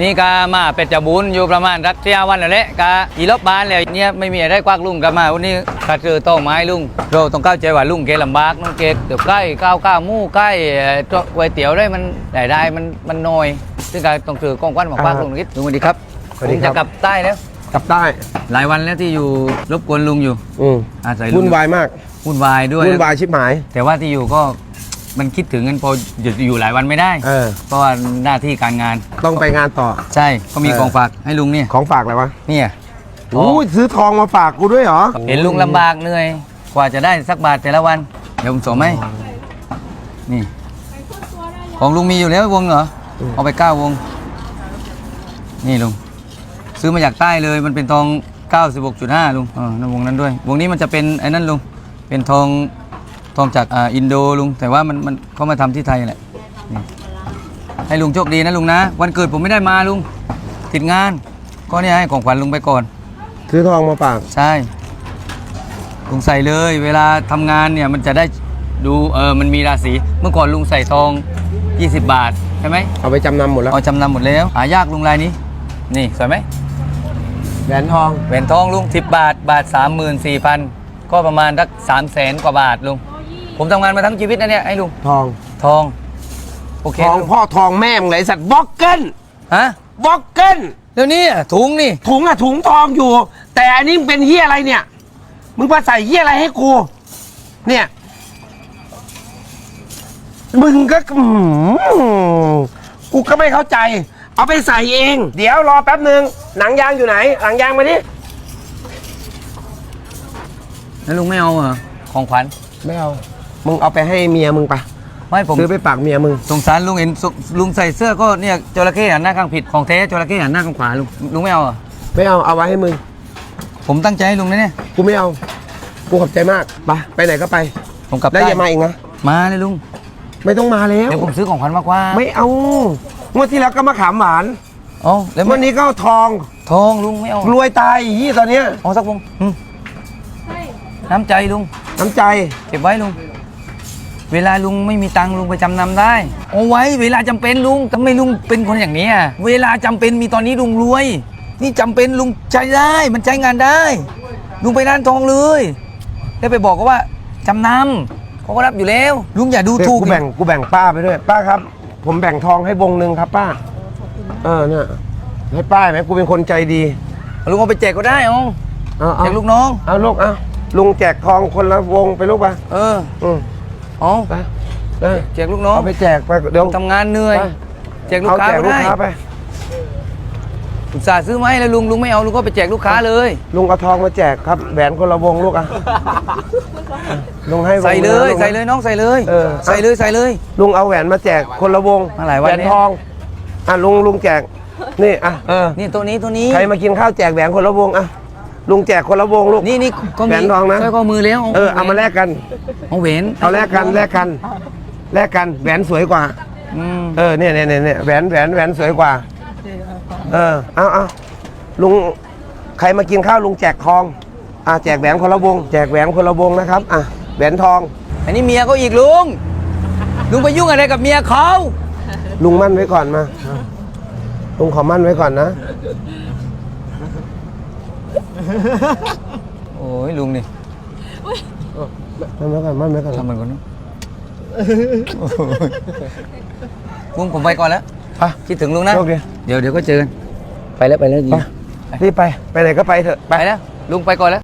นี่กามาเป็ดจะบุญอยู่ประมาณรักเที่ยวันแล้วแหละกาอีลบบานเลยเนี่ยไม่มีอะไรกวักลุงกามาวันนี้กาเจอต้องไม้ลุงเราต้องเข้าใจว่าลุงเกลำบากน้องเกเดี๋ยวใกล้ข้าวข้าวหมู่ใกล้เอ่อตัวก๋วยเตี๋ยวได้มันได้ได้มันมันน้อย ซึ่งการต้องถือกองควันมาควักลุงนิดลุงสวัสดีครับสวัสดีครับผมจะกลับใต้แล้วกลับใต้ หลายวันแล้วที่อยู่รบกวนลุงอยู่ อืมอาศัยลุงวุ่นวายมากวุ่นวายด้วยวุ่นวายชิบหาย แต่ว่าที่อยู่ก็ มันคิดถึงกันพอหยุดอยู่หลายวันไม่ได้ เออ เพราะว่าหน้าที่การงาน ต้องไปงานต่อ ใช่ก็มีเออ ของฝากให้ลุงเนี่ยของฝากอะไรวะเนี่ยอู้ยซื้อทองมาฝากกูด้วยเหรอเห็นลุงลำบากเหนื่อย กว่าจะได้สักบาทแต่ละวัน เดี๋ยวผมส่งให้นี่ ของลุงมีอยู่แล้ววงเหรอ เอาไปเก้าวง นี่ลุง ซื้อมาจากใต้เลยมันเป็นทอง 96.5ลุงอ๋อนั่นวงนั้นด้วย วงนี้มันจะเป็นไอ้นั่นลุง เป็นทอง ทองจากอ่าอินโดลุง แต่ว่ามันมันเขามาทำที่ไทยแหละนี่ให้ลุงโชคดีนะลุงนะ วันเกิดผมไม่ได้มาลุง ติดงาน ก็เนี่ยให้ของขวัญลุงไปก่อน ซื้อทองมาฝาก ใช่ลุงใส่เลย เวลาทำงานเนี่ยมันจะได้ดูเออมันมีราศีเมื่อก่อนลุงใส่ทอง 20 บาทใช่ไหมเอาไปจำนำหมดแล้วเอาจำนำหมดแล้วหายากลุงลายนี้ นี่สวยไหมแหวนทองแหวนทองลุง 10 บาท บาท 34,000 ก็ประมาณสัก3แสนกว่าบาทลุง ผมทำงานมาทั้งชีวิตนะเนี่ยไอ้ลุงทองทอง โอเคทองลุงพ่อทองแม่มึงเลยไอ้สัตว์บ็อกเกิลฮะบ็อกเกิลแล้วนี่ถุงนี่ ถุงอะถุงทองอยู่ แต่อันนี้มึงเป็นเฮียอะไรเนี่ย มึงมาใส่เฮียอะไรให้กูเนี่ย มึงก็อืมกูก็ไม่เข้าใจ เอาไปใส่เอง เดี๋ยวรอแป๊บหนึ่งหนังยางอยู่ไหน หนังยางมาดิแล้วลุงไม่เอาเหรอของขวัญ ไม่เอา มึงเอาไปให้เมียมึงปะไม่ผมซื้อไปฝากเมียมึงสงสารลุงเห็นสุลุงใส่เสื้อก็เนี่ยจระเข้หันหน้าข้างผิดของแท้จระเข้หันหน้าข้างขวาลุงลุงไม่เอาเหรอไม่เอาเอาไว้ให้มึง ผมตั้งใจให้ลุงนะเนี่ยกูไม่เอากูขอบใจมากไปไปไหนก็ไปผมกลับแล้วได้อย่ามาอีกนะมาเลยลุงไม่ต้องมาแล้วเดี๋ยวผมซื้อของขวัญมากกว่าไม่เอางวดที่แล้วก็มาขามหวานเอ๋อแล้ววันนี้ก็เอาทองทองลุงไม่เอารวยตายอียี่ตอนเนี้ยเอาสักวงอืมน้ำใจลุงน้ำใจเก็บไว้ลุง เวลาลุงไม่มีตังค์ลุงไปจำนำได้ เอาไว้เวลาจำเป็นลุงทำไมลุงเป็นคนอย่างนี้อะเวลาจำเป็นมีตอนนี้ลุงรวย นี่จำเป็นลุงใช้ได้มันใช้งานได้ ลุงไปร้านทองเลย แล้วไปบอกเขาว่าจำนำเขาก็รับอยู่แล้ว ลุงอย่าดูถูกกูแบ่งกูแบ่งป้าไปด้วย ป้าครับ ผมแบ่งทองให้วงหนึ่งครับป้าเออเนี่ยให้ป้าไหมกูเป็นคนใจดีลุงเอาไปแจกก็ได้เอาเอาเอาแจกลูกน้องเอาลูกเอาลุงแจกทองคนละวงไปลูกไปเอออืม เอาไปไปแจกลูกน้องเอาไปแจกไปเดี๋ยวทำงานเหนื่อยไปแจกลูกเอาค้าแจกก็ลูกได้ค้าไปอุตส่าห์ซื้อมาให้แล้วลุงลุงไม่เอาลุงก็ไปแจกลูกค้าเลย ลุงเอาทองมาแจกครับแหวนคนละวงลูกอะลุงให้วงใส่เลยนะกนะใส่เลยน้องใส่เลยเออใส่เลยใส่เลย ลุงเอาแหวนมาแจกคนละวงมาหลายวันแหวนแล้วทองอะลุงลุงแจกนี่อะเออนี่ตัวนี้ตัวนี้ใครมากินข้าวแจกแหวนคนละวงอะ ลุงแจกคนละวงลูก นี่นี่ก็มีแหวนทองนะ สร้อยข้อมือแล้วเออเอามาแลกกัน เอาแหวนเอาแลกกันแลกกันแลกกันแหวนสวยกว่า อืมเออเนี่ยเนี่ยเนี่ยเนี่ยแหวนแหวนแหวนสวยกว่า เออเอาเอาลุงใครมากินข้าวลุงแจกทองอะแจกแหวนคนละวง แจกแหวนคนละวงนะครับอะแหวนทอง อันนี้เมียเขาอีกลุง ลุงไปยุ่งอะไรกับเมียเขาลุงมั่นไว้ก่อนมาลุงขอมั่นไว้ก่อนนะ โอ้ยลุงนี่มั่นไว้ก่อนมั่นไว้ก่อนทำมันก่อนนะลุงผมไปก่อนแล้วไป คิดถึงลุงนะ โชคดี เดี๋ยวเดี๋ยวก็เจอกัน ไปแล้วไปแล้วไปรีบไป ไปไหนก็ไปเถอะ ไปแล้ว ลุงไปก่อนแล้ว